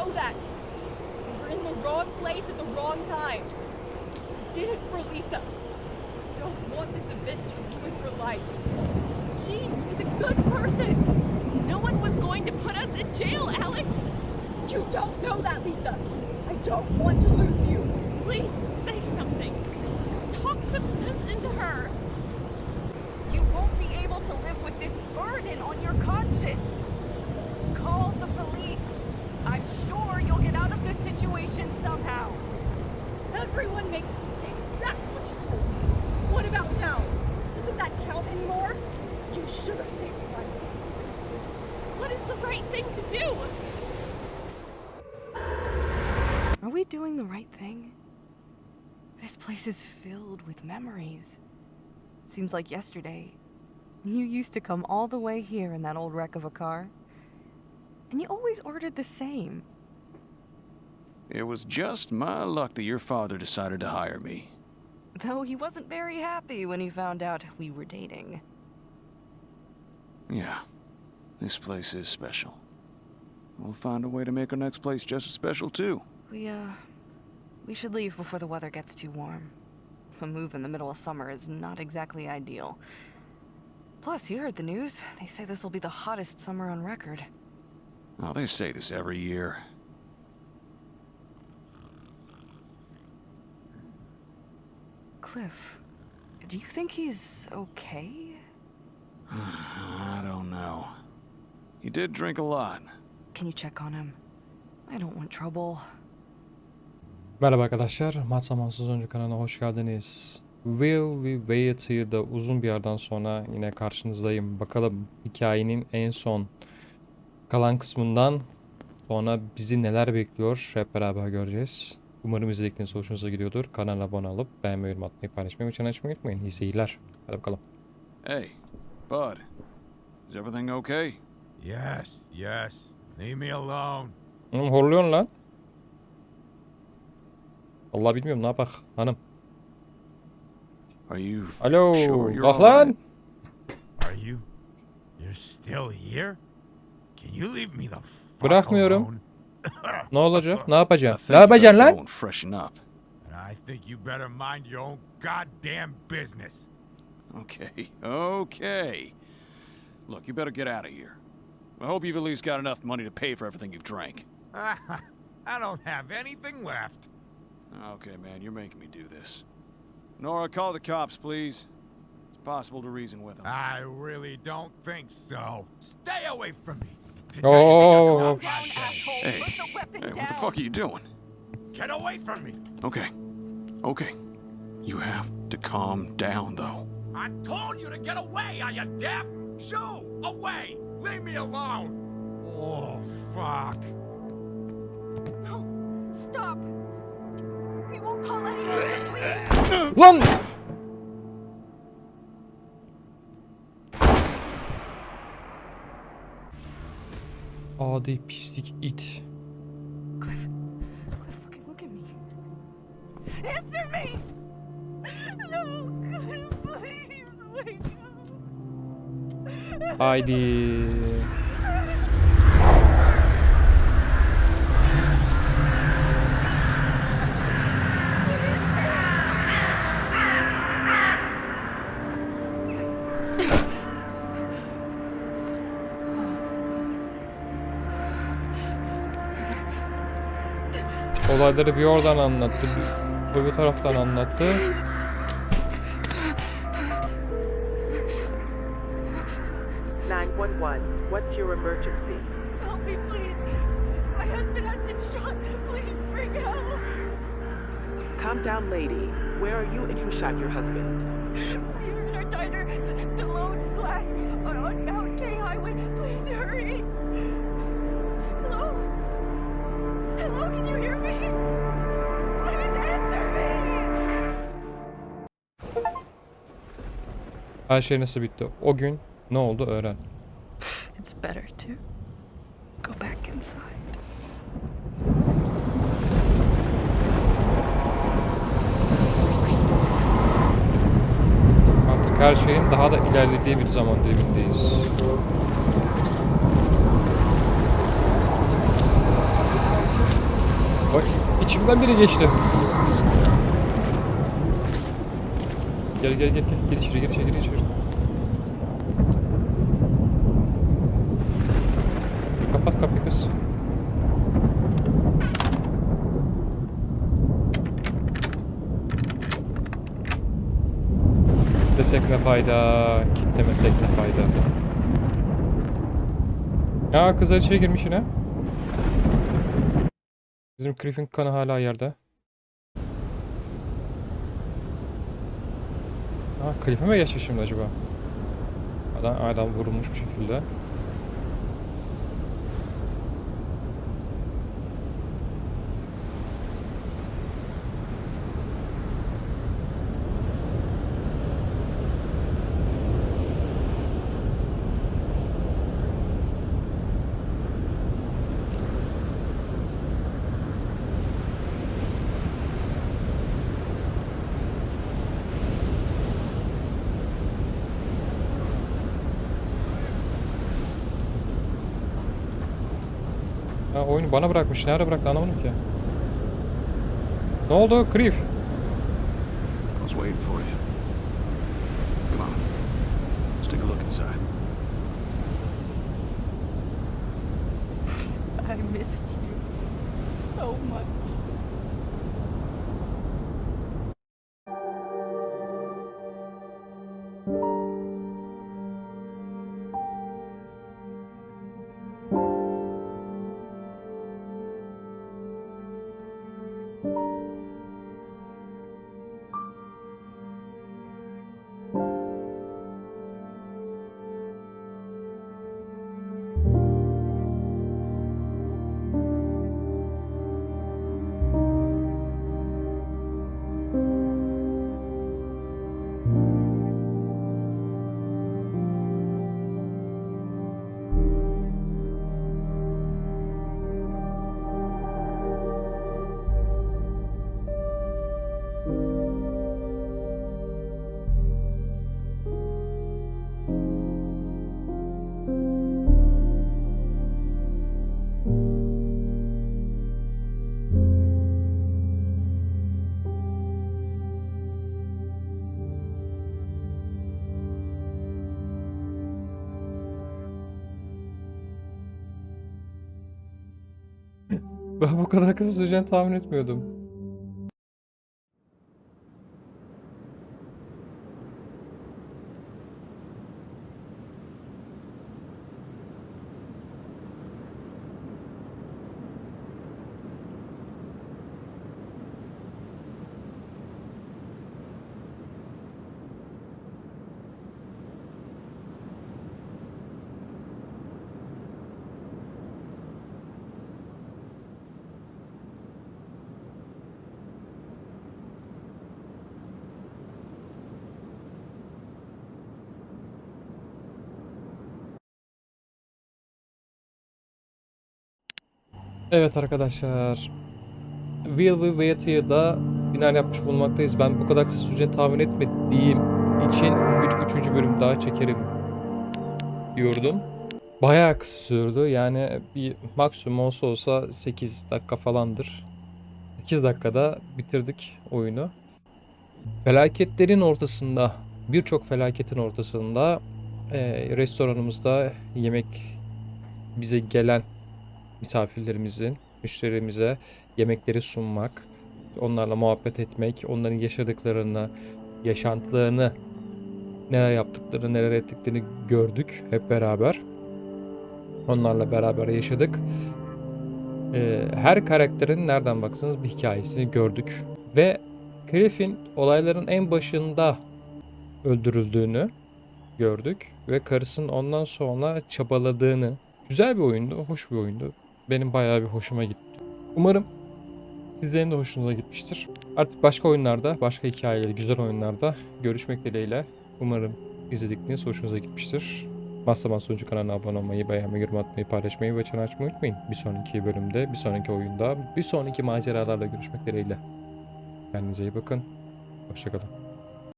know that. You were in the wrong place at the wrong time. Did it for Lisa. Don't want this event to ruin her life. She is a good person. No one was going to put us in jail, Alex. You don't know that, Lisa. I don't want to lose you. Please say something. Talk some sense into her. You won't be able to live with this burden on your conscience. Call the police. I'm sure you'll get out of this situation somehow. Everyone makes mistakes. That's what you told me. What about now? Doesn't that count anymore? You should have saved my life. What is the right thing to do? Are we doing the right thing? This place is filled with memories. Seems like yesterday, you used to come all the way here in that old wreck of a car. And you always ordered the same. It was just my luck that your father decided to hire me. Though he wasn't very happy when he found out we were dating. Yeah, this place is special. We'll find a way to make our next place just as special, too. We, uh, we should leave before the weather gets too warm. A move in the middle of summer is not exactly ideal. Plus, you heard the news. They say this will be the hottest summer on record. Oh, they say this every year. Cliff, do you think he's okay? I don't know. He did drink a lot. Can you check on him? I don't want trouble. Merhaba arkadaşlar, Maç Zamansız Önce kanalına hoş geldiniz. Will We Wait Here'da uzun bir yerden sonra yine karşınızdayım. Bakalım hikayenin en son kalan kısmından sonra bizi neler bekliyor hep beraber göreceğiz. Umarım izledikleriniz hoşunuza gidiyordur. Kanala abone olup beğenmeyi, yorum atmayı, paylaşmayı ve çan açmayı unutmayın. İyi seyirler. Hadi bakalım. Hey, Bud, is everything okay? Yes, yes. Leave me alone. Oğlum horluyorsun lan. Allah bilmiyorum ne yapak hanım. Are you Alo, sure you're bak lan. Are you? You're still here? Can you leave me the fuck Bırakmıyorum. alone? Ne olacak? Ne I yapacaksın? think Ne you yapacaksın better lan? go freshen up. And I think you better mind your own goddamn business. Okay, okay. Look, you better get out of here. I hope you've at least got enough money to pay for everything you've drank. I don't have anything left. Okay, man, you're making me do this. Nora, call the cops, please. It's possible to reason with them. I really don't think so. Stay away from me. Oh, Today is Down, just not my day. asshole. Hey, the hey, what the fuck are you doing? Get away from me. Okay, okay. You have to calm down, though. I told you to get away, are you deaf? Shoo! Away! Leave me alone! Oh, fuck. No, stop. We won't call anyone. Just leave. Lan! Adi pislik it. Cliff, Cliff, fucking look at me. Answer me. No, Cliff, please wake up. Haydi. Olayları bir oradan anlattı, bir öbür taraftan anlattı. Nine one one. What's your emergency? Help me, please. My husband has been shot. Please bring help. Calm down, lady. Where are you and who shot your husband? We were in our diner, the, the lone glass on, on Mount K Highway. Please hurry. Her şey nasıl bitti? O gün ne oldu öğren. It's better to go back inside. Artık her şeyin daha da ilerlediği bir zaman dilimindeyiz. İçimden biri geçti. Gel gel gel gel. Gir içeri gir içeri gir içeri. Kapat kapıyı kız. Desek ne fayda, kitlemesek ne fayda. Ya kızlar içeri girmiş yine. Bizim Cliff'in kanı hala yerde. Ha Cliff'e mi geçti şimdi acaba? Adam, adam vurulmuş bir şekilde. Ha oyunu bana bırakmış. Nerede bıraktı anlamadım ki. Ne oldu Cliff? I was waiting for you. Come on. Let's take a look inside. I missed you so much. Ben bu kadar kısa süreceğini tahmin etmiyordum. Evet arkadaşlar. Will We Wait Here'da final yapmış bulunmaktayız. Ben bu kadar kısa süreceğini tahmin etmediğim için bir üçüncü bölüm daha çekerim diyordum. Bayağı kısa sürdü. Yani bir maksimum olsa olsa 8 dakika falandır. 8 dakikada bitirdik oyunu. Felaketlerin ortasında, birçok felaketin ortasında eee, restoranımızda yemek bize gelen misafirlerimizin, müşterimize yemekleri sunmak, onlarla muhabbet etmek, onların yaşadıklarını, yaşantılarını, neler yaptıklarını, neler ettiklerini gördük hep beraber. Onlarla beraber yaşadık. Ee, her karakterin nereden baksanız bir hikayesini gördük. Ve Cliff'in olayların en başında öldürüldüğünü gördük. Ve karısının ondan sonra çabaladığını. Güzel bir oyundu, hoş bir oyundu. Benim bayağı bir hoşuma gitti. Umarım sizlerin de hoşunuza gitmiştir. Artık başka oyunlarda, başka hikayeleri, güzel oyunlarda görüşmek dileğiyle. Umarım izledikleriniz hoşunuza gitmiştir. Masterman Sonucu kanalına abone olmayı, beğenmeyi, yorum atmayı, paylaşmayı ve çan açmayı unutmayın. Bir sonraki bölümde, bir sonraki oyunda, bir sonraki maceralarla görüşmek dileğiyle. Kendinize iyi bakın. Hoşçakalın.